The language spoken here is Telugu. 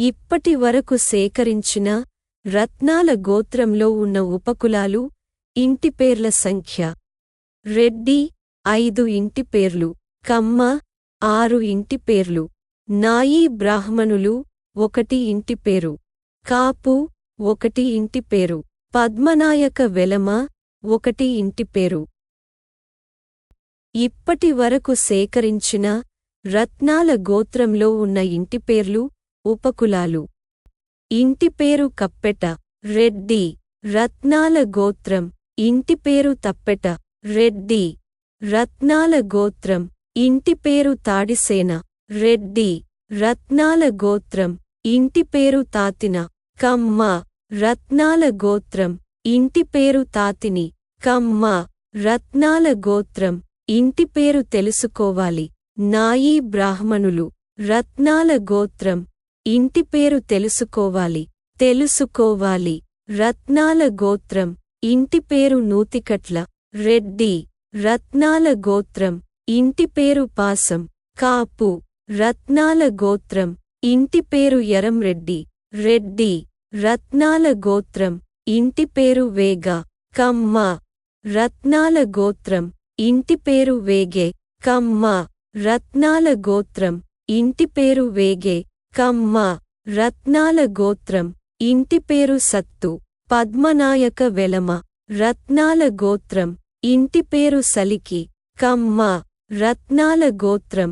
ఇప్పటి వరకు సేకరించిన రత్నాల గోత్రంలో ఉన్న ఉపకులాలు ఇంటి పేర్ల సంఖ్య. రెడ్డి ఐదు ఇంటి పేర్లు. కమ్మ ఆరు ఇంటి పేర్లు. నాయీ బ్రాహ్మణులు ఒకటి ఇంటి పేరు. కాపు ఒకటి ఇంటి పేరు. పద్మనాయక వెలమ ఒకటి ఇంటి పేరు. ఇప్పటి వరకు సేకరించిన రత్నాల గోత్రంలో ఉన్న ఇంటి పేర్లు ఉపకులాలు. ఇంటి పేరు కప్పెట. రెడ్డి. రత్నాల గోత్రం. ఇంటి పేరు తప్పెట. రెడ్డి. రత్నాల గోత్రం. ఇంటి పేరు తాడిసేన. రెడ్డి. రత్నాల గోత్రం. ఇంటి పేరు తాతిన. కమ్మ. రత్నాల గోత్రం. ఇంటి పేరు తాతిని. కమ్మ. రత్నాల గోత్రం. ఇంటి పేరు తెలుసుకోవాలి. నాయీ బ్రాహ్మణులు. రత్నాల గోత్రం. ఇంటి పేరు తెలుసుకోవాలి. తెలుసుకోవాలి. రత్నాల గోత్రం. ఇంటి పేరు నూతికట్ల. రెడ్డి. రత్నాల గోత్రం. ఇంటి పేరు పాసం. కాపు. రత్నాల గోత్రం. ఇంటి పేరు ఎరంరెడ్డి రెడ్డి. రత్నాల గోత్రం. ఇంటి పేరు వేగ. కమ్మ. రత్నాల గోత్రం. ఇంటి పేరు వేగే. కమ్మ. రత్నాల గోత్రం. ఇంటి పేరు వేగే. కమ్మ రత్నాల గోత్రం ఇంటి పేరు సత్తు పద్మనాయక వెలమ రత్నాల గోత్రం ఇంటిపేరు సలికి కమ్మ రత్నాల గోత్రం.